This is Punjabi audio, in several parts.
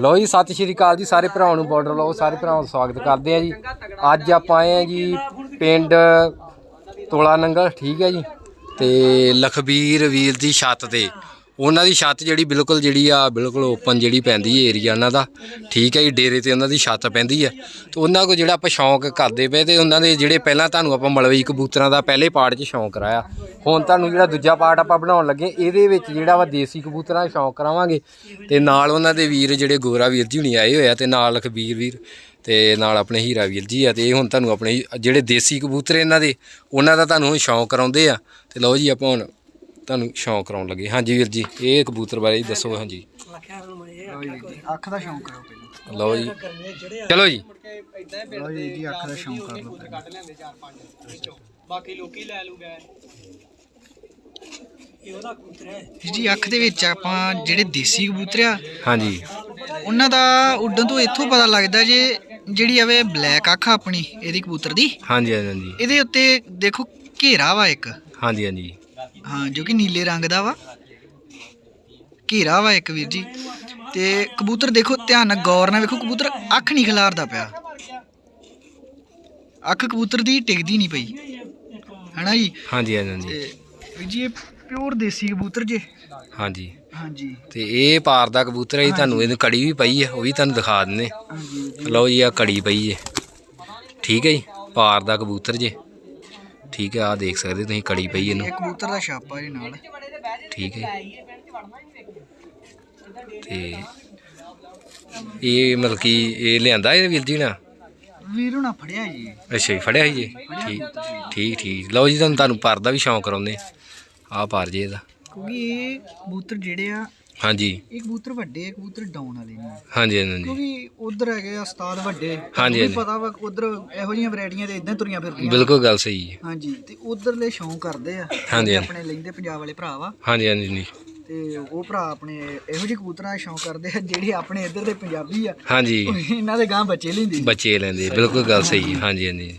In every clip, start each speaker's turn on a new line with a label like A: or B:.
A: ਲੋ ਜੀ, ਸਤਿ ਸ਼੍ਰੀ ਅਕਾਲ ਜੀ, ਸਾਰੇ ਭਰਾਵਾਂ ਨੂੰ ਬਾਰਡਰ ਲੋ ਸਾਰੇ ਭਰਾਵਾਂ ਦਾ ਸਵਾਗਤ ਕਰਦੇ ਆ ਜੀ। ਅੱਜ ਆਪਾਂ ਆਏ ਆ ਜੀ ਪਿੰਡ ਤੋਲਾ ਨੰਗਲ, ਠੀਕ ਹੈ ਜੀ? ਤੇ ਲਖਬੀਰ ਵੀਰ ਦੀ ਛੱਤ ਤੇ। ਉਹਨਾਂ ਦੀ ਛੱਤ ਜਿਹੜੀ ਬਿਲਕੁਲ ਜਿਹੜੀ ਆ, ਬਿਲਕੁਲ ਓਪਨ ਜਿਹੜੀ ਪੈਂਦੀ ਹੈ ਏਰੀਆ ਉਹਨਾਂ ਦਾ। ਠੀਕ ਹੈ ਜੀ, ਡੇਰੇ ਤੇ ਉਹਨਾਂ ਦੀ ਛੱਤ ਪੈਂਦੀ ਹੈ ਤੇ ਉਹਨਾਂ ਕੋ ਜਿਹੜਾ ਆਪਾਂ ਸ਼ੌਂਕ ਕਰਦੇ ਪਏ ਤੇ ਉਹਨਾਂ ਦੇ ਜਿਹੜੇ ਪਹਿਲਾਂ ਤੁਹਾਨੂੰ ਆਪਾਂ ਮਲਵਈ ਕਬੂਤਰਾਂ ਦਾ ਪਹਿਲੇ ਪਾਰਟ 'ਚ ਸ਼ੌਂਕ ਕਰਾਇਆ। ਹੁਣ ਤੁਹਾਨੂੰ ਜਿਹੜਾ ਦੂਜਾ ਪਾਰਟ ਆਪਾਂ ਬਣਾਉਣ ਲੱਗੇ, ਇਹਦੇ ਵਿੱਚ ਜਿਹੜਾ ਵਾ ਦੇਸੀ ਕਬੂਤਰਾਂ ਦਾ ਸ਼ੌਂਕ ਕਰਾਵਾਂਗੇ। ਤੇ ਨਾਲ ਉਹਨਾਂ ਦੇ ਵੀਰ ਜਿਹੜੇ ਗੋਰਾ ਵੀਰ ਜੀ ਹੁਣੀ ਆਏ ਹੋਏ ਆ ਤੇ ਨਾਲ ਲਖਬੀਰ ਵੀਰ ਤੇ ਨਾਲ ਆਪਣੇ ਹੀਰਾ ਵੀਰ ਜੀ ਆ ਤੇ ਇਹ ਹੁਣ ਤੁਹਾਨੂੰ ਆਪਣੇ ਜਿਹੜੇ ਦੇਸੀ ਕਬੂਤਰ ਇਹਨਾਂ ਦੇ, ਉਹਨਾਂ ਦਾ ਤੁਹਾਨੂੰ ਹੁਣ ਸ਼ੌਂਕ ਕਰਾਉਂਦੇ ਆ। ਤੇ ਲਓ ਜੀ ਆਪਾਂ ਹੁਣ ਤੁਹਾਨੂੰ ਸ਼ੌਂਕ ਕਰਾਉਣ ਲੱਗੇ। ਹਾਂਜੀ ਵੀਰ ਜੀ ਇਹ ਕਬੂਤਰ ਬਾਰੇ ਦੱਸੋ ਹਾਂਜੀ।
B: ਅੱਖ ਦਾ ਸ਼ੌਂਕ ਕਰੋ ਪਹਿਲਾਂ।
A: ਲਓ ਜੀ। ਚਲੋ ਜੀ।
B: ਲਓ ਜੀ ਜੀ ਅੱਖ ਦਾ ਸ਼ੌਂਕ ਕਰ ਲਓ ਪਹਿਲਾਂ।
C: ਬਾਕੀ ਲੋਕੀ ਲੈ ਲੂ ਗਏ ਇਹ ਉਹਦਾ ਕਬੂਤਰ ਹੈ
B: ਜੀ ਅੱਖ ਦੇ ਵਿੱਚ ਆਪਾਂ ਜਿਹੜੇ ਦੇਸੀ ਕਬੂਤਰ ਆ
A: ਹਾਂਜੀ।
B: ਉਹਨਾਂ ਦਾ ਉੱਡਣ ਤੋਂ ਇੱਥੋਂ ਪਤਾ ਲੱਗਦਾ ਜੇ ਜਿਹੜੀ ਆਵੇ ਬਲੈਕ ਅੱਖ ਆਪਣੀ ਇਹਦੀ ਕਬੂਤਰ ਦੀ।
A: ਹਾਂਜੀ ਹਾਂਜੀ।
B: ਇਹਦੇ ਉੱਤੇ ਦੇਖੋ ਘੇਰਾ ਵਾ ਇੱਕ।
A: ਹਾਂਜੀ ਹਾਂਜੀ।
B: ਹਾਂ ਜੋ ਕਿ ਨੀਲੇ ਰੰਗ ਦਾ ਵਾ। ਘੇਰਾ ਵਾ ਇੱਕ ਵੀਰ ਜੀ। ਤੇ ਕਬੂਤਰ ਦੇਖੋ ਧਿਆਨ ਨਾਲ ਗੌਰ ਨਾਲ ਵੇਖੋ ਕਬੂਤਰ ਅੱਖ ਨਹੀਂ ਖਿਲਾਰਦਾ ਪਿਆ। ਅੱਖ ਕਬੂਤਰ ਦੀ ਟਿਕਦੀ ਨਹੀਂ ਪਈ। ਹੈਨਾ ਜੀ?
A: ਹਾਂਜੀ ਹਾਂਜੀ
B: ਤੇ ਵੀਰ ਜੀ ਇਹ ਪਿਓਰ ਦੇਸੀ ਕਬੂਤਰ ਜੇ।
A: ਹਾਂਜੀ।
B: ਹਾਂਜੀ।
A: ਤੇ ਇਹ ਪਾਰ ਦਾ ਕਬੂਤਰ ਹੈ ਜੀ, ਤੁਹਾਨੂੰ ਇਹਨੂੰ ਕੜੀ ਵੀ ਪਈ ਹੈ ਉਹ ਵੀ ਤੁਹਾਨੂੰ ਦਿਖਾ ਦਿੰਨੇ ਲਓ ਜੀ ਆ ਕੜੀ ਪਈ ਹੈ। ਠੀਕ ਹੈ ਜੀ ਪਾਰ ਦਾ ਕਬੂਤਰ ਜੇ। ਠੀਕ ਹੈ ਆ ਦੇਖ ਸਕਦੇ ਤੁਸੀਂ ਕੜੀ ਪਈ ਇਹਨੂੰ।
B: ਇਹ ਕਬੂਤਰ ਦਾ ਛਾਪਾ ਜੀ ਨਾਲ।
A: ਠੀਕ ਹੈ। ਤੇ ਇਹ ਮਤਲਬ ਕਿ ਇਹ ਲਿਆਂਦਾ ਇਹ ਵੀਰ ਜੀ ਨਾ?
B: ਵੀਰ ਹੁਣਾ ਫੜਿਆ ਜੀ।
A: ਅੱਛਾ ਜੀ ਫੜਿਆ ਜੀ? ਠੀਕ ਠੀਕ ਠੀਕ। ਲਓ ਜੀ ਤੁਹਾਨੂੰ ਤੁਹਾਨੂੰ ਪਰ ਦਾ ਵੀ ਸ਼ੌਂਕ ਕਰਾਉਂਦੇ। ਆ ਪਰ ਜੇ ਇਹਦਾ
B: ਕਿਉਂਕਿ ਇਹ ਕਬੂਤਰ ਜਿਹੜੇ ਆ
A: ਹਾਂਜੀ।
B: ਇਹ ਕਬੂਤਰ ਵੱਡੇ ਆ ਕਬੂਤਰ ਡਾਊਨ ਵਾਲੇ ਨੇ।
A: ਹਾਂਜੀ ਹਾਂਜੀ
B: ਕਿਉਂਕਿ ਉਧਰ ਹੈਗੇ ਆ ਉਸਤਾਦ ਵੱਡੇ
A: ਹਾਂਜੀ।
B: ਪਤਾ ਵਾ ਉਧਰ ਇਹੋ ਜਿਹੀਆਂ ਵੈਰਾਈਟੀਆਂ ਤੇ ਇਦਾਂ ਤੁਰੀਆਂ ਫਿਰਦੀਆਂ।
A: ਬਿਲਕੁਲ ਗੱਲ ਸਹੀ ਹੈ।
B: ਹਾਂਜੀ ਤੇ ਉਧਰਲੇ ਸ਼ੌਂਕ ਕਰਦੇ ਆ।
A: ਹਾਂਜੀ।
B: ਆਪਣੇ ਲੈਂਦੇ ਪੰਜਾਬ ਵਾਲੇ ਭਰਾ ਵਾ।
A: ਹਾਂਜੀ ਹਾਂਜੀ ਜੀ
B: ਤੇ ਉਹ ਭਰਾ ਆਪਣੇ ਇਹੋ ਜਿਹੇ ਕਬੂਤਰਾਂ ਦਾ ਸ਼ੌਂਕ ਕਰਦੇ ਆ ਜਿਹੜੇ ਆਪਣੇ ਇੱਧਰ ਦੇ ਪੰਜਾਬੀ ਆ।
A: ਹਾਂਜੀ।
B: ਉਹ ਇਹਨਾਂ ਦੇ ਗਾਂ ਬੱਚੇ ਲੈਂਦੇ
A: ਬੱਚੇ ਲੈਂਦੇ ਬਿਲਕੁਲ ਗੱਲ ਸਹੀ ਹੈ। ਹਾਂਜੀ ਹਾਂਜੀ।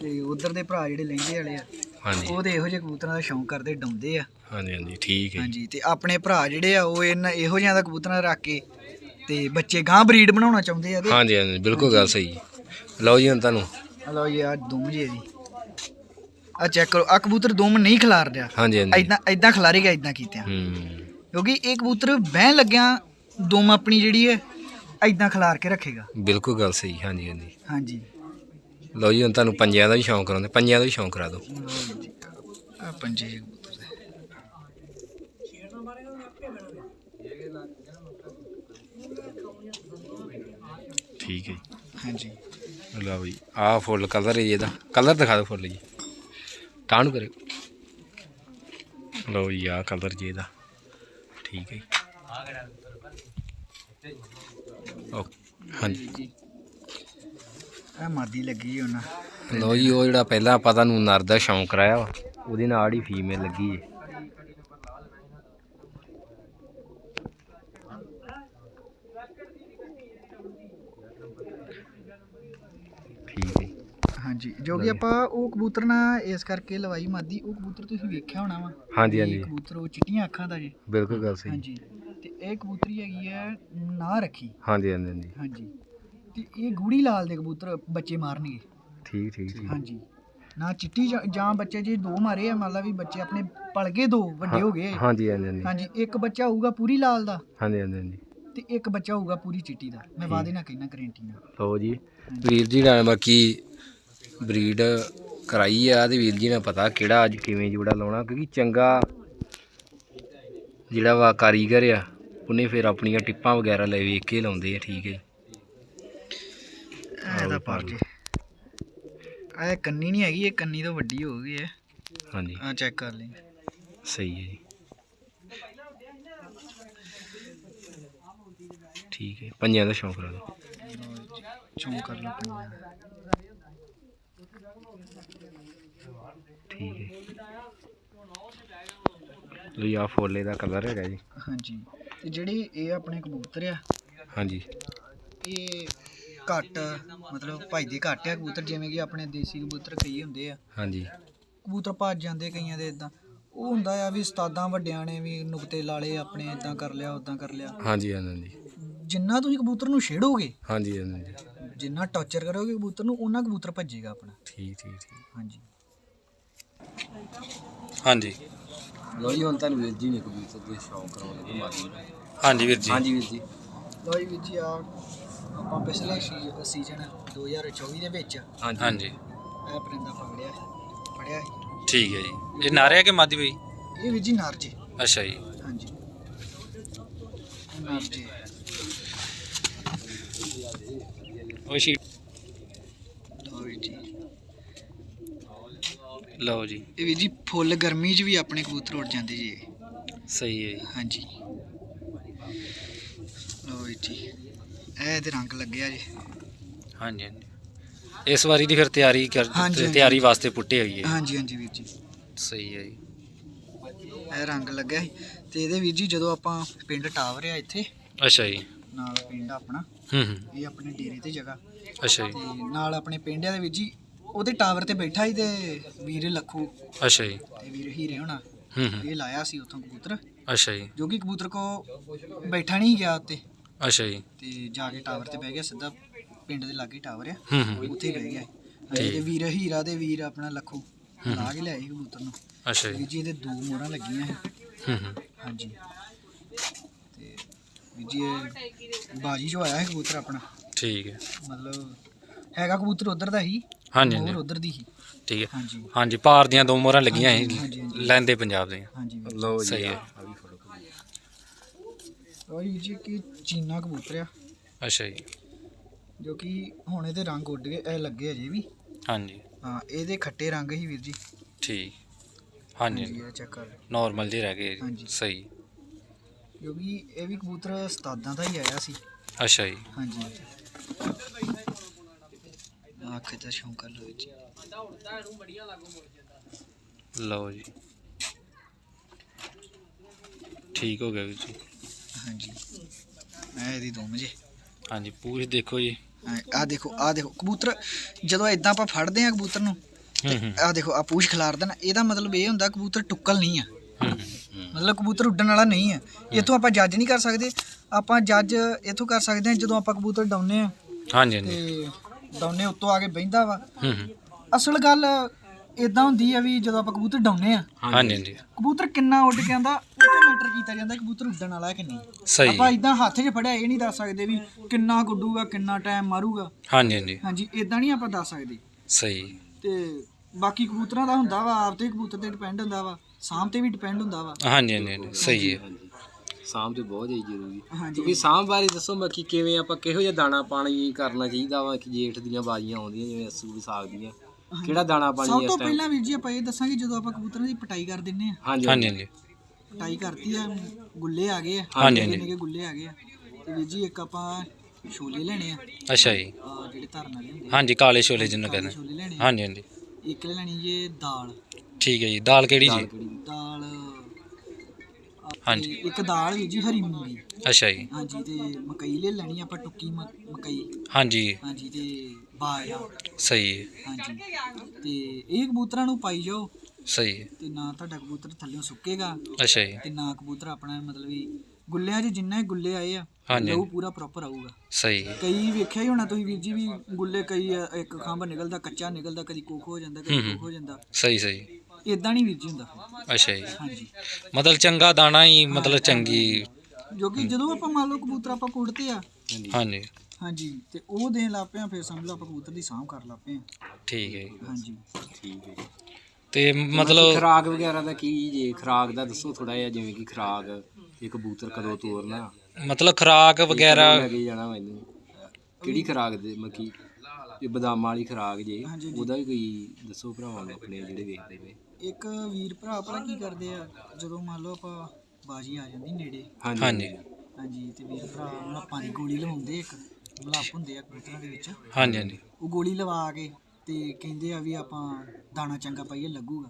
B: ਤੇ ਉਧਰ ਦੇ ਭਰਾ ਜਿਹੜੇ ਲੈਂਦੇ ਵਾਲੇ ਆ
A: ਹਾਂਜੀ।
B: ਉਹ ਤੇ ਇਹੋ ਜਿਹੇ ਕਬੂਤਰਾਂ ਦਾ ਸ਼ੌਂਕ ਕਰਦੇ ਡਾਉਂਦੇ ਆ।
A: ਹਾਂਜੀ ਹਾਂਜੀ ਠੀਕ ਹੈ।
B: ਹਾਂਜੀ ਤੇ ਆਪਣੇ ਭਰਾ ਜਿਹੜੇ ਆ ਉਹ ਇਹਨਾਂ ਇਹੋ ਜਿਹਾਂ ਦਾ ਕਬੂਤਰਾਂ ਰੱਖ ਕੇ ਤੇ ਬੱਚੇ ਗਾਂ ਬਰੀਡ ਬਣਾਉਣਾ ਚਾਹੁੰਦੇ ਆ ਤੇ
A: ਹਾਂਜੀ ਹਾਂਜੀ ਬਿਲਕੁਲ ਗੱਲ ਸਹੀ। ਲਓ ਜੀ ਹੁਣ ਤੁਹਾਨੂੰ।
B: ਲਓ ਜੀ ਆ ਦੁਮ ਜੇ ਦੀ ਆ ਚੈੱਕ ਕਰੋ ਆ ਕਬੂਤਰ ਦੁਮ ਨਹੀਂ ਖਿਲਾਰ ਰਿਹਾ।
A: ਹਾਂਜੀ ਹਾਂਜੀ।
B: ਐਦਾਂ ਐਦਾਂ ਖਿਲਾਰੇਗਾ ਐਦਾਂ ਕੀਤਿਆਂ
A: ਹੂੰ।
B: ਕਿਉਂਕਿ ਇਹ ਕਬੂਤਰ ਬਹਿਣ ਲੱਗਿਆ ਦੁਮ ਆਪਣੀ ਜਿਹੜੀ ਹੈ ਐਦਾਂ ਖਿਲਾਰ ਕੇ ਰੱਖੇਗਾ।
A: ਬਿਲਕੁਲ ਗੱਲ ਸਹੀ ਹਾਂਜੀ ਹਾਂਜੀ।
B: ਹਾਂਜੀ।
A: ਲਓ ਜੀ ਹੁਣ ਤੁਹਾਨੂੰ ਪੰਜਾਂ ਦਾ ਵੀ ਸ਼ੌਂਕ ਕਰਾਉਂਦੇ ਪੰਜਾਂ ਦਾ ਵੀ ਸ਼ੌਂਕ ਕਰਾ ਦਿਓ।
B: ਆ ਪੰਜੇ ਕਬੂਤਰ ਦੇ।
A: ਠੀਕ ਹੈ
B: ਹਾਂਜੀ।
A: ਜੀ ਲਓ ਜੀ ਆਹ ਫੁੱਲ ਕਲਰ ਹੈ ਜੀ ਇਹਦਾ। ਕਲਰ ਦਿਖਾ ਦਿਓ ਫੁੱਲ ਜੀ। ਤਾਂ ਨੂੰ ਕਰਿਓ। ਲਓ ਜੀ ਆਹ ਕਲਰ ਜੀ ਇਹਦਾ। ਠੀਕ ਹੈ ਜੀ। ਓਕੇ ਹਾਂਜੀ।
B: ਜੀ ਲੱਗੀ ਉਹਨਾਂ।
A: ਲਓ ਜੀ ਉਹ ਜਿਹੜਾ ਪਹਿਲਾਂ ਆਪਾਂ ਤੁਹਾਨੂੰ ਨਰ ਦਾ ਸ਼ੌਂਕ ਕਰਾਇਆ ਵਾ ਉਹਦੇ ਨਾਲ ਹੀ ਫੀਮੇਲ ਲੱਗੀ ਹੈ ਠੀਕ ਹੈ ਜੀ।
B: ਹਾਂਜੀ ਜੋ ਕਿ ਆਪਾਂ ਉਹ ਕਬੂਤਰ ਨਾ ਇਸ ਕਰਕੇ ਲਵਾਈ ਮਾਦੀ ਉਹ ਕਬੂਤਰ ਤੁਸੀਂ ਵੇਖਿਆ ਹੋਣਾ ਵਾ।
A: ਹਾਂਜੀ
B: ਇਹ
A: ਹਾਂਜੀ।
B: ਕਬੂਤਰ ਉਹ ਚਿੱਟੀਆਂ ਅੱਖਾਂ ਦਾ ਜੀ।
A: ਬਿਲਕੁਲ ਗੱਲ ਸਹੀ।
B: ਹਾਂਜੀ ਤੇ ਇਹ ਕਬੂਤਰੀ ਹੈਗੀ ਹੈ ਨਾ ਰੱਖੀ।
A: ਹਾਂਜੀ ਹਾਂਜੀ। ਹਾਂਜੀ।
B: ਤੇ ਇਹ ਗੂੜੀ ਲਾਲ ਦੇ ਕਬੂਤਰ ਬੱਚੇ ਮਾਰਨਗੇ।
A: ਠੀਕ ਠੀਕ ਠੀਕ।
B: ਹਾਂਜੀ। ਨਾ ਚਿੱਟੀ ਜਾਂ- ਜਾਂ ਬੱਚੇ ਜੇ ਦੋ ਮਾਰੇ ਆ ਮੰਨ ਲਾ ਵੀ ਬੱਚੇ ਆਪਣੇ ਪਲ ਗਏ ਦੋ ਵੱਡੇ ਹੋ ਗਏ।
A: ਹਾਂਜੀ ਹਾਂਜੀ ਹਾਂਜੀ।
B: ਹਾਂਜੀ ਇੱਕ ਬੱਚਾ ਹੋਊਗਾ ਪੂਰੀ ਲਾਲ ਦਾ
A: ਹਾਂਜੀ ਹਾਂਜੀ ਹਾਂਜੀ।
B: ਤੇ ਇੱਕ ਬੱਚਾ ਹੋਊਗਾ ਪੂਰੀ ਚਿੱਟੀ ਦਾ। ਮੈਂ ਵਾਦੇ ਨਾਲ ਕਹਿਣਾ ਗਰੰਟੀ ਨਾਲ।
A: ਲਓ ਜੀ। ਵੀਰ ਜੀ ਨਾਲ ਬਾਕੀ ਬਰੀਡ ਕਰਾਈ ਆ ਤੇ ਵੀਰ ਜੀ ਨੇ ਪਤਾ ਕਿਹੜਾ ਅੱਜ ਕਿਵੇਂ ਜੋੜਾ ਲਾਉਣਾ ਕਿਉਂਕਿ ਚੰਗਾ ਜਿਹੜਾ ਵਾ ਕਾਰੀਗਰ ਆ ਉਹਨੇ ਫਿਰ ਆਪਣੀਆਂ ਟਿੱਪਾਂ ਵਗੈਰਾ ਲੈ ਵੇਖ ਕੇ ਲਾਉਂਦੇ ਆ ਠੀਕ ਹੈ
B: ਇਹਦਾ ਪਰ ਜੀ ਇਹ ਕੰਨੀ ਨਹੀਂ ਹੈਗੀ ਇਹ ਕੰਨੀ ਤੋਂ ਵੱਡੀ ਹੋ ਗਈ ਹੈ।
A: ਹਾਂਜੀ।
B: ਆ ਚੈੱਕ ਕਰ ਲਈ।
A: ਸਹੀ ਹੈ ਜੀ। ਠੀਕ ਹੈ ਪੰਜਾਂ ਦਾ ਸ਼ੌਂਕ ਰੱਖੋ।
B: ਚੋਂ ਕਰ ਲਓ ਪੰਜਾਂ ਦਾ।
A: ਠੀਕ ਹੈ। ਲਈ ਆ ਫੋਲੇ ਦਾ ਕਲਰ ਹੈਗਾ ਜੀ।
B: ਹਾਂਜੀ। ਤੇ ਜਿਹੜੇ ਇਹ ਆਪਣੇ ਕਬੂਤਰ ਆ
A: ਹਾਂਜੀ।
B: ਇਹ ਘੱਟ ਮਤਲਬ ਭਜਦੇ ਘੱਟ ਆ ਕਬੂਤਰ ਜਿਵੇਂ ਕਿ ਆਪਣੇ ਦੇਸੀ ਕਬੂਤਰ ਕਈ ਹੁੰਦੇ ਆ।
A: ਹਾਂਜੀ।
B: ਕਬੂਤਰ ਭੱਜ ਜਾਂਦੇ ਕਈਆਂ ਦੇ ਇਦਾਂ ਉਹ ਹੁੰਦਾ ਆ ਵੀ ਉਸਤਾਦਾਂ ਵੱਡਿਆਂ ਨੇ ਵੀ ਨੁਕਤੇ ਲਾਲੇ ਆਪਣੇ ਇਦਾਂ ਕਰ ਲਿਆ ਉਦਾਂ ਕਰ ਲਿਆ।
A: ਹਾਂਜੀ ਹਾਂਜੀ।
B: ਜਿੰਨਾ ਤੁਸੀਂ ਕਬੂਤਰ ਨੂੰ ਛੇੜੋਗੇ
A: ਹਾਂਜੀ ਹਾਂਜੀ।
B: ਜਿੰਨਾ ਟੌਰਚਰ ਕਰੋਗੇ ਕਬੂਤਰ ਨੂੰ ਉਹਨਾਂ ਕਬੂਤਰ ਭੱਜੇਗਾ ਆਪਣਾ।
A: ਠੀਕ ਠੀਕ ਠੀਕ।
B: ਹਾਂਜੀ।
D: ਹਾਂਜੀ।
A: ਲੋ ਜੀ ਹੁਣ ਤੁਹਾਨੂੰ ਵੀਰ ਜੀ ਨੇ ਕਬੂਤਰ ਦੇ ਸ਼ੌਂਕ ਕਰਾਉਣ ਦੇ ਮਾਰੀ
D: ਹਾਂਜੀ ਵੀਰ ਜੀ।
A: ਹਾਂਜੀ ਵੀਰ ਜੀ।
B: ਲੋ ਜੀ ਵੀਰ ਜੀ ਆ ਆਪਾਂ ਪਿਛਲੇ ਸੀਜ਼ਨ 2024 ਦੇ ਵਿੱਚ।
A: ਹਾਂਜੀ।
D: ਹਾਂਜੀ।
B: ਇਹ ਪਰਿੰਦਾ ਪਕੜਿਆ ਫੜਿਆ ਸੀ।
D: ਠੀਕ ਹੈ ਜੀ। ਇਹ ਨਾਰਿਆ ਕਿ ਮਾਦੀ ਬਈ?
B: ਇਹ ਵੀਰ ਜੀ ਨਰ ਜੀ।
D: ਅੱਛਾ ਜੀ।
B: ਹਾਂਜੀ।
D: ਉਹ ਸ਼ੀ
B: ਵੀਰ ਜੀ।
D: ਲਓ ਜੀ।
B: ਇਹ ਵੀਰ ਜੀ ਫੁੱਲ ਗਰਮੀ 'ਚ ਵੀ ਆਪਣੇ ਕਬੂਤਰ ਉੱਡ ਜਾਂਦੇ ਜੀ।
D: ਸਹੀ ਹੈ ਜੀ।
B: ਹਾਂਜੀ। ਲੋ ਵੀਰ ਜੀ। ਇਹ ਤੇ ਰੰਗ ਲੱਗਿਆ ਜੀ।
D: ਹਾਂਜੀ ਹਾਂਜੀ। ਇਸ ਵਾਰੀ ਦੀ ਫਿਰ ਤਿਆਰੀ ਕਰ
B: ਹਾਂਜੀ, ਹਾਂਜੀ।
D: ਤਿਆਰੀ ਵਾਸਤੇ ਪੁੱਟੇ ਹੋਈ ਹੈ
B: ਹਾਂਜੀ ਹਾਂਜੀ ਵੀਰ ਜੀ।
D: ਸਹੀ ਹੈ ਜੀ।
B: ਇਹ ਰੰਗ ਲੱਗਿਆ ਸੀ। ਤੇ ਇਹਦੇ ਵੀਰ ਜੀ ਜਦੋਂ ਆਪਾਂ ਪਿੰਡ ਟਾਵਰ ਆ ਇੱਥੇ
D: ਅੱਛਾ ਜੀ।
B: ਨਾਲ ਪਿੰਡ ਆਪਣਾ
D: ਹੂੰ ਹੂੰ।
B: ਇਹ ਆਪਣੇ ਡੇਰੇ ਤੇ ਜਗ੍ਹਾ।
D: ਅੱਛਾ ਜੀ।
B: ਤੇ ਨਾਲ ਆਪਣੇ ਪਿੰਡਿਆਂ ਦੇ ਵਿੱਚ ਜੀ ਉਹਦੇ ਟਾਵਰ ਤੇ ਬੈਠਾ ਸੀ ਤੇ ਵੀਰ ਲੱਖੂ
D: ਅੱਛਾ ਜੀ।
B: ਤੇ ਵੀਰ ਹੀਰੇ ਹੋਣਾ
D: ਹੂੰ ਹੂੰ।
B: ਇਹ ਲਾਇਆ ਸੀ ਉੱਥੋਂ ਕਬੂਤਰ।
D: ਅੱਛਾ ਜੀ।
B: ਜੋ ਕਿ ਕਬੂਤਰ ਕੋ ਬੈਠਾ ਨਹੀਂ ਗਿਆ ਉੱਤੇ।
D: ਅੱਛਾ ਜੀ।
B: ਤੇ ਜਾ ਕੇ ਟਾਵਰ ਤੇ ਬਹਿ ਗਿਆ ਸਿੱਧਾ ਪਿੰਡ ਦੇ ਲਾਗੇ ਟਾਵਰ ਆ।
D: ਹੂੰ ਹੂੰ।
B: ਉੱਥੇ ਹੀ ਬਹਿ ਗਿਆ। ਹਾਂਜੀ, ਤੇ ਵੀਰ ਹੀਰਾ ਦੇ ਵੀਰ ਆਪਣਾ ਲੱਖੂ ਲਾ ਕੇ ਲਿਆਏ ਕਬੂਤਰ ਨੂੰ।
D: ਅੱਛਾ ਜੀ।
B: ਵੀਰ ਜੀ ਇਹਦੇ ਦੋ ਮੋਹਰਾਂ ਲੱਗੀਆਂ ਸੀ।
D: ਹੂੰ ਹੂੰ।
B: ਹਾਂਜੀ। ਤੇ ਵੀਰ ਜੀ ਇਹ ਬਾਜੀ ਜੋ ਆਇਆ ਹੈ ਕਬੂਤਰ ਆਪਣਾ।
D: ਠੀਕ ਹੈ।
B: ਮਤਲਬ ਹੈਗਾ ਕਬੂਤਰ ਉਧਰ ਦਾ ਹੀ
D: ਹਾਂਜੀ
B: ਮੋਹਰ
D: ਹਾਂਜੀ।
B: ਉਧਰ ਦੀ ਹੀ।
D: ਠੀਕ ਹੈ।
B: ਹਾਂਜੀ।
D: ਹਾਂਜੀ ਭਾਰ ਦੀਆਂ ਦੋ ਮੋਹਰਾਂ ਲੱਗੀਆਂ ਸੀ
B: ਹਾਂਜੀ, ਹਾਂਜੀ।
D: ਲੈਂਦੇ ਪੰਜਾਬ ਦੇ
B: ਹਾਂਜੀ। ਵੀਰ ਜੀ।
A: ਲੋ ਜੀ।
D: ਸਹੀ ਹੈ।
B: ਉਹ ਵੀਰ ਜੀ ਕਿ ਚੀਨਾ ਕਬੂਤਰ ਆ।
D: ਅੱਛਾ ਜੀ।
B: ਜੋ ਕਿ ਹੁਣ ਇਹਦੇ ਰੰਗ ਉੱਡ ਗਏ ਇਹ ਲੱਗੇ ਅਜੇ ਵੀ।
D: ਹਾਂਜੀ।
B: ਹਾਂ ਇਹਦੇ ਖੱਟੇ ਰੰਗ ਹੀ ਵੀਰ ਜੀ।
D: ਠੀਕ। ਹਾਂਜੀ
B: ਇਹ ਚੈੱਕ ਕਰ ਲਓ।
D: ਨਾਰਮਲ ਜਿਹੇ ਰਹਿ ਗਏ
B: ਹਾਂਜੀ।
D: ਸਹੀ।
B: ਕਿਉਂਕਿ ਇਹ ਵੀ ਕਬੂਤਰ ਉਸਤਾਦਾਂ ਦਾ ਹੀ ਆਇਆ ਸੀ।
D: ਅੱਛਾ ਜੀ।
B: ਹਾਂਜੀ। ਅੱਖ ਦਾ ਸ਼ੌਂਕ ਕਰ ਲਓ ਵੀਰ ਜੀ।
D: ਲਓ ਜੀ। ਠੀਕ ਹੋ ਗਿਆ ਵੀਰ ਜੀ।
B: ਹਾਂਜੀ। ਇਹ ਇਹਦੀ ਦੁਮ ਜੇ।
D: ਹਾਂਜੀ ਪੂਛ ਦੇਖੋ ਜੀ।
B: ਆ ਦੇਖੋ ਆ ਦੇਖੋ ਕਬੂਤਰ ਜਦੋਂ ਇਦਾਂ ਆਪਾਂ ਫੜਦੇ ਆ ਕਬੂਤਰ ਨੂੰ
D: ਹੂੰ ਹੂੰ।
B: ਆ ਦੇਖੋ ਆ ਪੂਛ ਖਿਲਾਰ ਦੇਣਾ। ਇਹਦਾ ਮਤਲਬ ਇਹ ਹੁੰਦਾ ਕਬੂਤਰ ਟੁੱਕਲ ਨਹੀਂ ਆ।
D: ਹੂੰ, ਹੂੰ।
B: ਮਤਲਬ ਕਬੂਤਰ ਉੱਡਣ ਵਾਲਾ ਨਹੀਂ ਆ। ਇਥੋਂ ਆਪਾਂ ਜੱਜ ਨਹੀਂ ਕਰ ਸਕਦੇ। ਆਪਾਂ ਜੱਜ ਇਥੋਂ ਕਰ ਸਕਦੇ ਹਾਂ ਜਦੋਂ ਆਪਾਂ ਕਬੂਤਰ ਡਾਉਨੇ ਆ
D: ਹਾਂਜੀ ਹਾਂਜੀ।
B: ਤੇ ਡਾਉਨੇ ਉੱਤੋਂ ਆ ਕੇ ਬਹਿੰਦਾ ਵਾ। ਅਸਲ ਗੱਲ ਇਦਾਂ ਹੁੰਦੀ ਆ ਵੀ ਜਦੋਂ ਆਪਾਂ ਕਬੂਤਰ ਡਾਉਨੇ ਆ
D: ਹਾਂਜੀ ਹਾਂਜੀ।
B: ਕਬੂਤਰ ਕਿੰਨਾ ਉੱਡ ਕੇ ਆਂਦਾ ਤੇ ਮੈਟਰ ਕੀਤਾ ਜਾਂਦਾ ਕਬੂਤਰ ਉੱਡਣ ਵਾਲਾ ਹੈ ਕਿ ਨਹੀਂ?
D: ਸਹੀ।
B: ਆਪਾਂ ਇਦਾਂ ਹੱਥ 'ਚ ਫੜਿਆ ਇਹ ਨਹੀਂ ਦੱਸ ਸਕਦੇ ਵੀ ਕਿੰਨਾ ਗੁੱਡੂਗਾ ਕਿੰਨਾ ਟਾਈਮ ਮਾਰੂਗਾ।
D: ਹਾਂਜੀ ਹਾਂਜੀ।
B: ਹਾਂਜੀ ਇਦਾਂ ਨਹੀਂ ਆਪਾਂ ਦੱਸ ਸਕਦੇ।
D: ਸਹੀ।
B: ਤੇ ਬਾਕੀ ਕਬੂਤਰਾਂ ਦਾ ਹੁੰਦਾ ਵਾ ਆਪ ਤੇ ਕਬੂਤਰ ਤੇ ਡਿਪੈਂਡ ਹੁੰਦਾ ਵਾ ਸਾਂਭ ਤੇ ਵੀ ਡਿਪੈਂਡ ਹੁੰਦਾ ਵਾ।
D: ਹਾਂਜੀ ਹਾਂਜੀ ਹਾਂਜੀ, ਸਹੀ ਹੈ।
A: ਸਾਂਭ ਤੇ ਬਹੁਤ ਜ਼ਿਆਦਾ ਜ਼ਰੂਰੀ
B: ਹਾਂਜੀ।
A: ਕਿਉਂਕਿ ਸਾਂਭ ਬਾਰੇ ਦੱਸੋ ਮੈਂ ਕਿ ਕਿਵੇਂ ਆਪਾਂ ਕਿਹੋ ਜਿਹਾ ਦਾਣਾ ਪਾਣੀ ਕਰਨਾ ਚਾਹੀਦਾ ਵਾ ਕਿ ਜੇਠ ਦੀਆਂ ਬਾਜੀਆਂ ਆਉਂਦੀਆਂ ਜਿਵੇਂ ਅਸੂ ਵਿਸਾਖ ਦੀਆਂ। ਕਿਹੜਾ ਦਾਣਾ ਪਾਣੀ
B: ਸਭ
A: ਇਸ
B: ਤੋਂ
A: ਟਾਈਮ
B: ਪਹਿਲਾਂ ਵੀਰ ਜੀ ਆਪਾਂ ਇਹ ਦੱਸਾਂਗੇ ਜਦੋਂ ਆਪਾਂ ਕਬੂਤਰਾਂ ਦੀ ਪਟਾਈ ਕਰ ਦਿੰਨੇ ਆ
A: ਹਾਂਜੀ
D: ਹਾਂਜੀ ਹਾਂਜੀ।
B: ਪਟਾਈ ਕਰਤੀ ਆ ਗੁੱਲੇ ਆ ਗਏ ਆ।
D: ਹਾਂਜੀ, ਹਾਂਜੀ।
B: ਨਿੱਕੇ ਗੁੱਲੇ ਆ ਗਏ ਆ। ਤੇ ਵੀਰ ਜੀ ਇੱਕ ਆਪਾਂ ਛੋਲੇ ਲੈਣੇ ਆ।
D: ਅੱਛਾ ਜੀ।
B: ਆਹ ਜਿਹੜੇ ਧਰਨ ਵਾਲੇ ਹੁੰਦੇ ਆ।
D: ਹਾਂਜੀ ਕਾਲੇ ਛੋਲੇ ਜਿਹਨੂੰ
B: ਕਾਲੇ
D: ਕਹਿੰਦੇ
B: ਛੋਲੇ ਲੈਣੇ ਆ।
D: ਹਾਂਜੀ ਹਾਂਜੀ।
B: ਇੱਕ ਲੈਣੀ ਜੇ ਦਾਲ।
D: ਠੀਕ ਹੈ ਜੀ ਦਾਲ ਕਿਹੜੀ ਜੀ?
B: ਦਾਲ
D: ਹਾਂਜੀ।
B: ਤੇ ਇੱਕ ਦਾਲ ਵੀਰ ਜੀ ਹਰੀ ਮੂੰਗੀ।
D: ਅੱਛਾ ਜੀ।
B: ਹਾਂਜੀ ਤੇ ਮਕਈ ਲੈ ਲੈਣੀ ਆਪਾਂ ਟੁੱਕੀ ਮ- ਮਕਈ।
D: ਹਾਂਜੀ।
B: ਹਾਂਜੀ ਤੇ ਬਾਜਰਾ।
D: ਸਹੀ ਹੈ।
B: ਹਾਂਜੀ। ਤੇ ਇਹ ਕਬੂਤਰਾਂ ਨੂੰ ਪਾਈ ਜਾਓ।
D: ਸਹੀ। ਹੈ
B: ਤੇ ਨਾ ਤੁਹਾਡਾ ਕਬੂਤਰ ਥੱਲੇੋਂ ਸੁੱਕੇਗਾ।
D: ਅੱਛਾ ਜੀ।
B: ਤੇ ਨਾ ਕਬੂਤਰ ਆਪਣਾ ਮਤਲਬ ਵੀ ਗੁੱਲਿਆਂ 'ਚ ਜਿੰਨਾ ਹੀ ਗੁੱਲੇ ਆਏ ਆ
D: ਹਾਂਜੀ।
B: ਲਹੂ ਪੂਰਾ ਪ੍ਰੋਪਰ ਆਊਗਾ।
D: ਸਹੀ। ਹੈ
B: ਕਈ ਵੇਖਿਆ ਹੀ ਹੋਣਾ ਤੁਸੀਂ ਵੀਰ ਜੀ ਵੀ ਗੁੱਲੇ ਕਈ ਆ, ਇੱਕ ਖੰਭ ਨਿਕਲਦਾ ਕੱਚਾ ਨਿਕਲਦਾ ਕਦੀ ਕੋਖ ਹੋ ਜਾਂਦਾ ਕਦੀ। ਕੋਖ ਹੋ ਜਾਂਦਾ।
D: ਸਹੀ ਸਹੀ।
B: ਇਦਾਂ ਨਹੀਂ ਵੀਰ ਜੀ ਹੁੰਦਾ।
D: ਅੱਛਾ ਜੀ।
B: ਹਾਂਜੀ।
D: ਮਤਲਬ ਚੰਗਾ ਦਾਣਾ ਹੀ ਮਤਲਬ ਚੰਗੀ।
B: ਜੋ ਕਿ ਜਦੋਂ ਆਪਾਂ ਮੰਨ ਲਓ ਕਬੂਤਰ ਆਪਾਂ ਕੁੱਟਦੇ ਆ।
D: ਹਾਂਜੀ।
B: ਹਾਂਜੀ। ਤੇ ਉਹ ਦੇਣ ਲੱਗ ਪਏ ਆ ਫਿਰ ਸਮਝ ਲਓ ਆਪਾਂ ਕਬੂਤਰ ਦੀ ਸਾਂਭ ਕਰ ਲੱਗ ਪਏ ਆ।
D: ਠੀਕ ਹੈ ਜੀ।
B: ਹਾਂਜੀ।
A: ਠੀਕ ਹੈ
D: ਤੇ
A: ਮਤਲਬ ਖਰਾਕ ਵਗੈਰਾ ਦਾ ਕੀ ਜੇ? ਖਰਾਕ ਦਾ ਦੱਸੋ ਥੋੜਾ ਜਿਹਾ ਜਿਵੇਂ ਕਿ ਖਰਾਕ ਇਹ ਕਬੂਤਰ ਕਦੋਂ ਤੋਰਨਾ?
D: ਮਤਲਬ ਖਰਾਕ ਵਗੈਰਾ
A: ਲੈ ਕੇ ਜਾਣਾ ਮੈਨੂੰ ਕਿਹੜੀ ਖਰਾਕ ਦੇ ਮੱਕੀ ਇਹ ਬਦਾਮਾਂ ਵਾਲੀ ਖਰਾਕ ਜੇ
B: ਹਾਂਜੀ।
A: ਉਹਦਾ ਵੀ ਕੋਈ ਦੱਸੋ ਭਰਾਵਾਂ ਨੂੰ ਆਪਣੇ ਜਿਹੜੇ ਵੇਖਦੇ ਨੇ।
B: ਇੱਕ ਵੀਰ ਭਰਾ ਭਲਾ ਕੀ ਕਰਦੇ ਆ ਜਦੋਂ ਮੰਨ ਲਓ ਆਪਾਂ ਬਾਜੀ ਆ ਜਾਂਦੀ ਨੇੜੇ।
D: ਹਾਂਜੀ
B: ਹਾਂਜੀ। ਤੇ ਵੀਰ ਭਰਾ ਮਲਾਪਾਂ ਦੀ ਗੋਲੀ ਲਵਾਉਂਦੇ ਇੱਕ ਮਲਾਪ ਹੁੰਦੇ ਆ ਕਬੂਤਰਾਂ ਦੇ ਵਿੱਚ।
D: ਹਾਂਜੀ ਹਾਂਜੀ।
B: ਉਹ ਗੋਲੀ ਲਵਾ ਕੇ ਤੇ ਕਹਿੰਦੇ ਆ ਵੀ ਆਪਾਂ ਦਾਣਾ ਚੰਗਾ ਪਾਈਏ ਲੱਗੂਗਾ।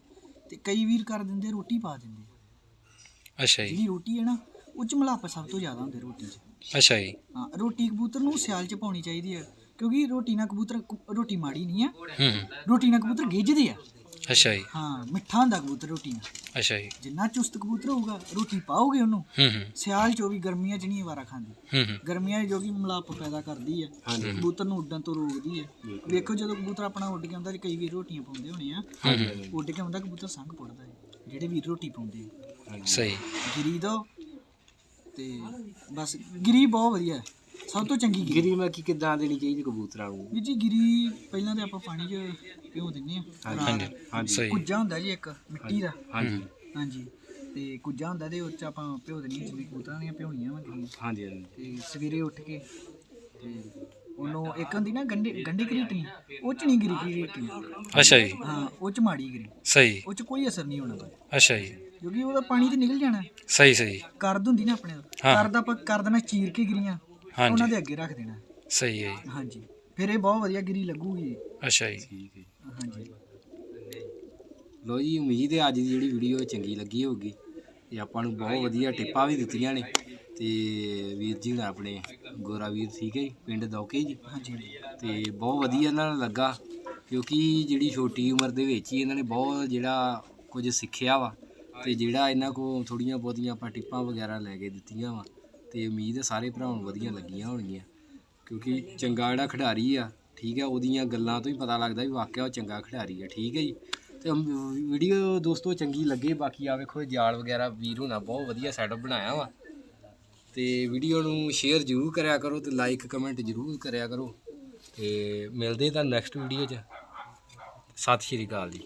B: ਤੇ ਕਈ ਵੀਰ ਕਰ ਦਿੰਦੇ ਰੋਟੀ ਪਾ ਦਿੰਦੇ।
D: ਅੱਛਾ ਜੀ।
B: ਜਿਹੜੀ ਰੋਟੀ ਹੈ ਨਾ ਉਹ ਚ ਮਲਾਪ ਸਭ ਤੋਂ ਜ਼ਿਆਦਾ ਹੁੰਦੇ ਰੋਟੀ 'ਚ।
D: ਅੱਛਾ ਜੀ।
B: ਹਾਂ ਰੋਟੀ ਕਬੂਤਰ ਨੂੰ ਸਿਆਲ 'ਚ ਪਾਉਣੀ ਚਾਹੀਦੀ ਹੈ ਕਿਉਂਕਿ ਰੋਟੀ ਨਾਲ ਕਬੂਤਰ ਰੋਟੀ ਮਾੜੀ ਨਹੀਂ ਆ
D: ਹੂੰ।
B: ਰੋਟੀ ਨਾਲ ਕਬੂਤਰ ਗਿੱਝਦੇ ਆ।
D: ਅੱਛਾ ਜੀ।
B: ਹਾਂ ਮਿੱਠਾ ਹੁੰਦਾ ਕਬੂਤਰ ਰੋਟੀ ਨਾਲ
D: ਅੱਛਾ ਜੀ।
B: ਜਿੰਨਾ ਚੁਸਤ ਕਬੂਤਰ ਹੋਊਗਾ ਰੋਟੀ ਪਾਓਗੇ ਉਹਨੂੰ
D: ਹੂੰ ਹੂੰ।
B: ਸਿਆਲ ਚ ਉਹ ਵੀ ਗਰਮੀਆਂ ਚ ਨਹੀਂ ਵਾਰਾ ਖਾਂਦੀ।
D: ਹੂੰ ਹੂੰ।
B: ਗਰਮੀਆਂ ਜੋ ਕਿ ਮਲਾਪ ਪੈਦਾ ਕਰਦੀ ਹੈ ਕਬੂਤਰ ਨੂੰ ਉੱਡਣ ਤੋਂ ਰੋਕਦੀ ਹੈ ਵੇਖੋ ਜਦੋਂ ਕਬੂਤਰ ਆਪਣਾ ਉੱਡ ਕੇ ਆਉਂਦਾ ਤੇ ਕਈ ਵੀਰ ਰੋਟੀਆਂ ਪਾਉਂਦੇ ਹੋਣੇ ਆ। ਉੱਡ ਕੇ ਆਉਂਦਾ ਕਬੂਤਰ ਸੰਗ ਪੁੱਟਦਾ ਹੈ ਜਿਹੜੇ ਵੀਰ ਰੋਟੀ ਪਾਉਂਦੇ ਆ।
D: ਸਹੀ।
B: ਗਿਰੀ ਦੋ ਤੇ ਬਸ ਗਿਰੀ ਬਹੁਤ ਵਧੀਆ। ਹੈ। ਸਭ ਤੋਂ ਚੰਗੀ ਗਿਰੀ
A: ਗਿਰੀ ਮੈਂ ਕੀ ਕਿੱਦਾਂ ਦੇਣੀ ਚਾਹੀਦੀ ਕਬੂਤਰਾਂ ਨੂੰ?
B: ਵੀਰ ਜੀ ਗਿਰੀ ਪਹਿਲਾਂ ਤੇ ਆਪਾਂ ਪਾਣੀ 'ਚ ਭਿਓ ਦਿੰਨੇ ਆ
D: ਹਾਂਜੀ ਸਹੀ।
B: ਕੁੱਜਾ ਹੁੰਦਾ ਜੀ ਇੱਕ ਮਿੱਟੀ ਦਾ।
A: ਹਾਂਜੀ
B: ਹਾਂਜੀ। ਤੇ ਕੁੱਜਾ ਹੁੰਦਾ ਤੇ ਉਹ 'ਚ ਆਪਾਂ ਭਿਓ ਦੇਣੀ ਜਿਵੇਂ ਕਬੂਤਰਾਂ ਦੀਆਂ ਭਿਉਣੀਆਂ ਵਾ ਗਿਰੀਆਂ
A: ਹਾਂਜੀ ਹਾਂਜੀ।
B: ਤੇ ਸਵੇਰੇ ਉੱਠ ਕੇ ਤੇ ਉਹਨੂੰ ਇੱਕ ਹੁੰਦੀ ਨਾ ਗੰਡੇ ਗੰਡੇ ਕਰੀਟਣੀ ਉਹ ਚ ਨਹੀਂ ਗਿਰੀ ਕਰੀਟਣੀ
D: ਅੱਛਾ ਜੀ।
B: ਹਾਂ ਉਹ ਚ ਮਾੜੀ ਗਿਰੀ।
D: ਸਹੀ।
B: ਉਹ ਚ ਕੋਈ ਅਸਰ ਨਹੀਂ ਹੋਣਾ ਬਾਈ
D: ਅੱਛਾ ਜੀ।
B: ਕਿਉਂਕਿ ਉਹਦਾ ਪਾਣੀ ਤੇ ਨਿਕਲ ਜਾਣਾ।
D: ਸਹੀ ਸਹੀ।
B: ਕਰਦ ਹੁੰਦੀ ਨਾ ਆਪਣੇ
D: ਹਾਂ।
B: ਕਰਦ ਆਪਾਂ ਕਰ ਦੇਣਾ ਚੀਰ ਕੇ ਗਿਰੀਆਂ।
D: ਹਾਂਜੀ।
B: ਉਹਨਾਂ ਦੇ ਅੱਗੇ ਰੱਖ ਦੇਣਾ।
D: ਸਹੀ ਹੈ ਜੀ।
B: ਹਾਂਜੀ। ਫਿਰ ਇਹ ਬਹੁਤ ਵਧੀਆ ਗਿਰੀ ਲੱਗੂਗੀ।
D: ਅੱਛਾ ਜੀ।
A: ਠੀਕ ਹੈ
B: ਹਾਂਜੀ।
A: ਲੋ ਜੀ ਉਮੀਦ ਹੈ ਅੱਜ ਦੀ ਜਿਹੜੀ ਵੀਡੀਓ ਚੰਗੀ ਲੱਗੀ ਹੋਊਗੀ। ਤੇ ਆਪਾਂ ਨੂੰ ਬਹੁਤ ਵਧੀਆ ਟਿੱਪਾਂ ਵੀ ਦਿੱਤੀਆਂ ਨੇ। ਤੇ ਵੀਰ ਜੀ ਨੇ ਆਪਣੇ ਗੋਰਾ ਵੀਰ ਠੀਕ ਹੈ ਜੀ ਪਿੰਡ ਦੌਕੇ ਜੀ।
B: ਹਾਂਜੀ।
A: ਤੇ ਬਹੁਤ ਵਧੀਆ ਇਹਨਾਂ ਨੂੰ ਲੱਗਾ। ਕਿਉਂਕਿ ਜਿਹੜੀ ਛੋਟੀ ਉਮਰ ਦੇ ਵਿੱਚ ਹੀ ਇਹਨਾਂ ਨੇ ਬਹੁਤ ਜਿਹੜਾ ਕੁਝ ਸਿੱਖਿਆ ਵਾ। ਤੇ ਜਿਹੜਾ ਇਹਨਾਂ ਕੋ ਥੋੜੀਆਂ ਬਹੁਤੀਆਂ ਆਪਾਂ ਟਿੱਪਾਂ ਵਗੈਰਾ ਲੈ ਕੇ ਦਿੱਤੀਆਂ ਵਾ। ਤੇ ਉਮੀਦ ਹੈ ਸਾਰੇ ਭਰਾਵਾਂ ਨੂੰ ਵਧੀਆ ਲੱਗੀਆਂ ਹੋਣਗੀਆਂ। ਕਿਉਂਕਿ ਚੰਗਾ ਜਿਹੜਾ ਖਿਡਾਰੀ ਆ, ਠੀਕ ਹੈ, ਉਹਦੀਆਂ ਗੱਲਾਂ ਤੋਂ ਹੀ ਪਤਾ ਲੱਗਦਾ ਵੀ ਵਾਕਿਆ ਉਹ ਚੰਗਾ ਖਿਡਾਰੀ ਆ, ਠੀਕ ਹੈ ਜੀ। ਤੇ ਵੀਡੀਓ ਦੋਸਤੋ ਚੰਗੀ ਲੱਗੇ, ਬਾਕੀ ਆ ਵੇਖੋ, ਜਾਲ ਵਗੈਰਾ ਵੀਰ ਹੋਣਾ ਬਹੁਤ ਵਧੀਆ ਸੈਟਅਪ ਬਣਾਇਆ ਵਾ। ਤੇ ਵੀਡੀਓ ਨੂੰ ਸ਼ੇਅਰ ਜ਼ਰੂਰ ਕਰਿਆ ਕਰੋ ਤੇ ਲਾਈਕ ਕਮੈਂਟ ਜ਼ਰੂਰ ਕਰਿਆ ਕਰੋ। ਤੇ ਮਿਲਦੇ ਤਾਂ ਨੈਕਸਟ ਵੀਡੀਓ 'ਚ। ਸਤਿ ਸ਼੍ਰੀ ਅਕਾਲ ਜੀ।